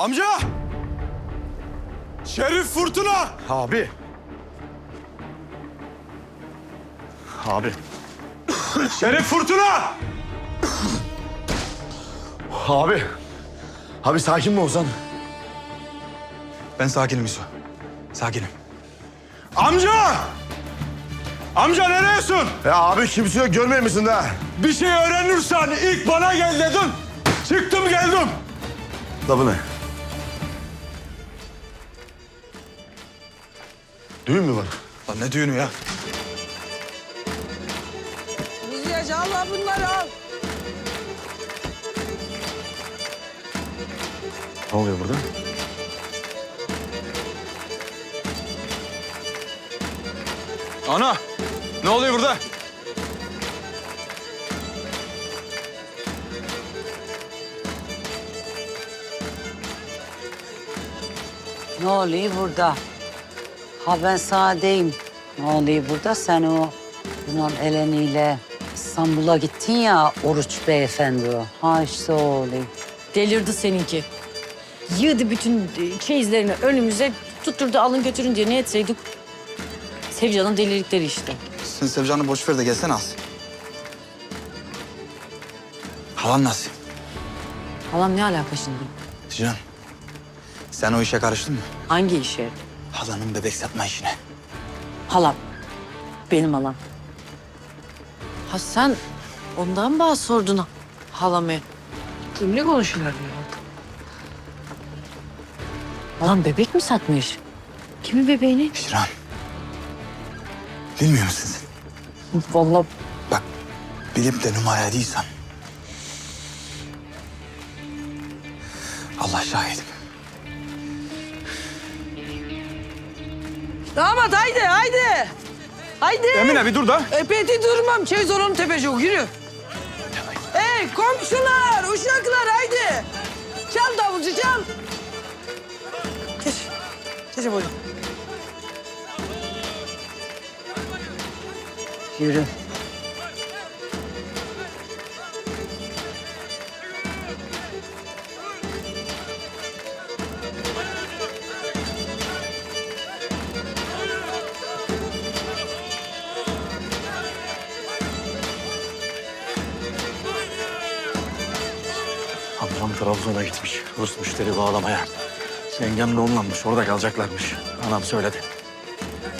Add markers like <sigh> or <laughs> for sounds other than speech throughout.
Amca! Şerif Fırtına! Abi. Abi. Şerif Fırtına! Abi. Abi sakin mi olsan? Ben sakinim Yusuf. Sakinim. Amca! Amca nereyesin? Ya abi kimse yok görmüyor musun da? Bir şey öğrenirsen ilk bana gel dedim. Çıktım geldim. La bu ne? Düğün mü var? Lan ne düğünü ya? Müziğe al bunları al. Ne oluyor burada? Ana! Ne oluyor burada? Ne oluyor burada? Ha ben sana deyim. Ne oluyor burada? Sen o Yunan Eleni'yle İstanbul'a gittin ya Oruç Beyefendi o. Ha işte o oluyor. Delirdi seninki. Yığdı bütün çeyizlerini önümüze tutturdu alın götürün diye ne etseydik. Sevcan'ın delilikleri işte. Sen Sevcan'ı boş ver de gelsene az. Halan nasıl? Halam ne alaka şimdi? Can, sen o işe karıştın mı? Hangi işe? Halanın bebek satma işine. Halam. Benim halam. Ha sen ondan mı sordun halamı? Kimle konuşuyorlar ya? Halam bebek mi satmış? Kimin bebeğini? Hicran. Bilmiyor musun sen? Vallahi Bak, bilip de numara ediysen. Allah şahidim. Damat haydi haydi. Haydi. Emine bir dur da. Epeydi durmam. Çeyiz onun tepeci yok. Yürü. Hey komşular, uşaklar haydi. Çal davulcu çal. Geç. Geç böyle. Yürü. Trabzon'a gitmiş. Rus müşteri bağlamaya. Yengem de onlanmış. Orada kalacaklarmış. Anam söyledi.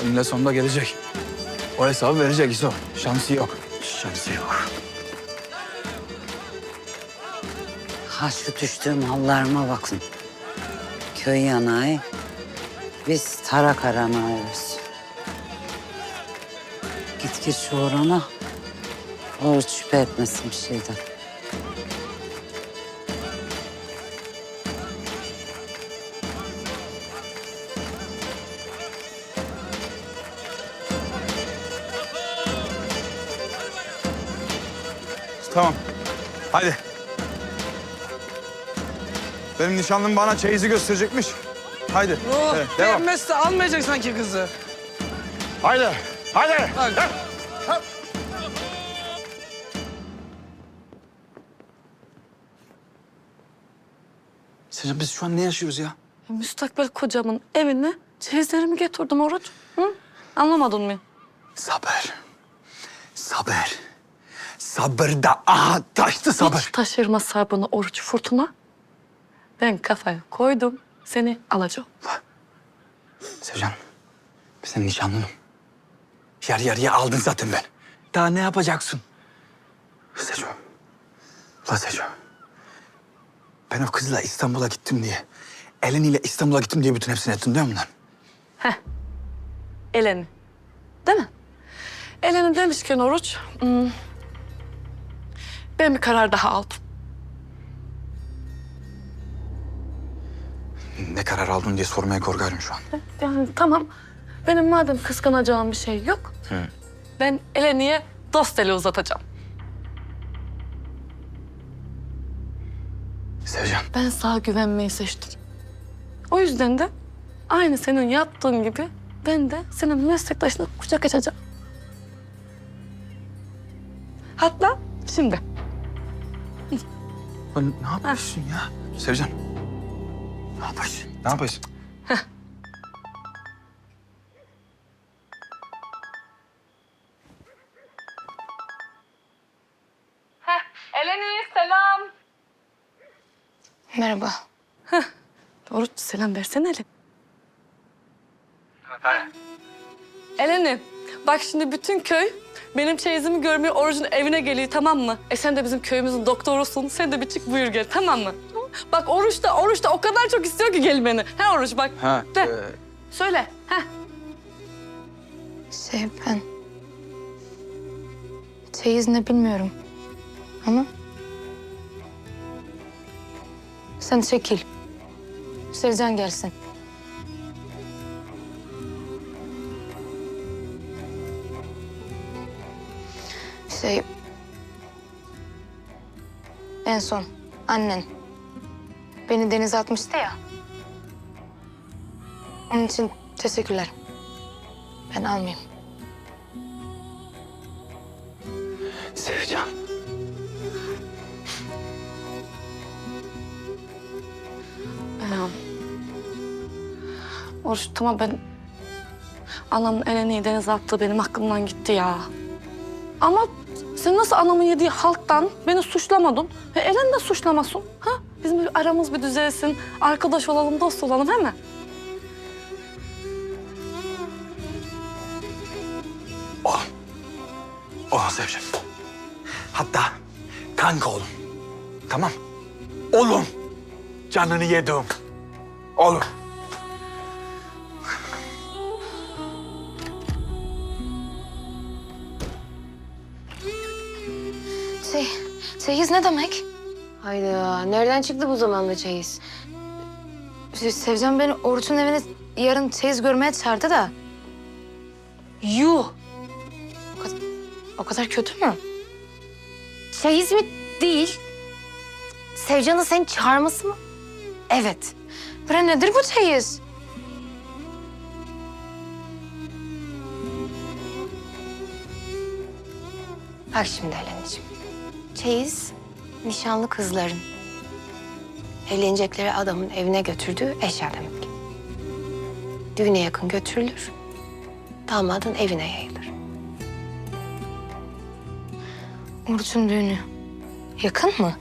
Önüne sonunda gelecek. O hesabı verecek İso. Şansı yok. Şansı yok. Ha şu düştüğüm hallarıma bakın. Köy yanağı. Biz tarak aranıyoruz. Git git şu orana. Oruç şüphe etmesin bir şeyden. Tamam. Hadi. Benim nişanlım bana çeyizi gösterecekmiş. Haydi. Oh, Evet, devam. beğenmezse almayacak sanki kızı. Haydi. Haydi. Hadi. Sevcan biz şu an ne yaşıyoruz ya? müstakbel kocamın evine çeyizlerimi getirdim Oruç. Hı? Anlamadın mı? Sabır. Sabır. Sabır da aha taştı sabır. Hiç taşırma sabını Oruç Fırtına. Ben kafaya koydum. Seni alacağım. Sevcan, ben senin nişanlınım. Yarı yarıya aldın zaten ben. Daha ne yapacaksın? Seco. La Seco. Ben o kızla İstanbul'a gittim diye, Eleni ile İstanbul'a gittim diye bütün hepsini ettin değil mi lan? Eleni. Değil mi? Eleni demişken Oruç. hmm, ben bir karar daha aldım. Ne karar aldın diye sormaya korkarım şu an. <laughs> Yani tamam. Benim madem kıskanacağım bir şey yok. Ben Eleni'ye dost eli uzatacağım. Sevcan, Ben sana güvenmeyi seçtim. O yüzden de aynı senin yaptığın gibi ben de senin meslektaşına kucak açacağım. Hatta şimdi. Ne yapıyorsun ya? Sevcan, Ne yapıyorsun? Ne yapıyorsun? Eleni selam. Merhaba. Doğru selam versene Eleni. Eleni bak şimdi bütün köy benim çeyizimi görmeye orucun evine geliyor tamam mı? E sen de bizim köyümüzün doktorusun. Sen de bir çık buyur gel tamam mı? Bak oruç da oruç da o kadar çok istiyor ki gel beni. He oruç bak. Ha, De. e, Söyle. Heh. Şey ben... Çeyiz ne bilmiyorum. Ama... Sen çekil. Sercan gelsin. Şey... En son annen beni denize atmıştı ya. Onun için teşekkürler. Ben almayayım. Sevcan. Oruç tamam ben... Anamın Eleni'yi denize attığı benim aklımdan gitti ya. Ama sen nasıl anamın yediği halttan beni suçlamadın? Ve Elen de suçlamasın. Ha? Bizim bir aramız bir düzelsin. Arkadaş olalım, dost olalım he mi? Oğlum. Oğlum Sevcan. Hatta kanka oğlum. Tamam. Oğlum. Canını yedim. Oğlum. Çeyiz ne demek? Hayda, nereden çıktı bu zamanda çeyiz? Sevcan beni Oruç'un evine yarın çeyiz görmeye çağırdı da. Yuh! O kadar, o kadar kötü mü? Çeyiz mi? Değil. Sevcan'ın seni çağırması mı? Evet. Bre nedir bu çeyiz? Bak şimdi Eleniciğim. Çeyiz, nişanlı kızların evlenecekleri adamın evine götürdüğü eşya demek. Düğüne yakın götürülür, damadın evine yayılır. Oruç'un düğünü yakın mı?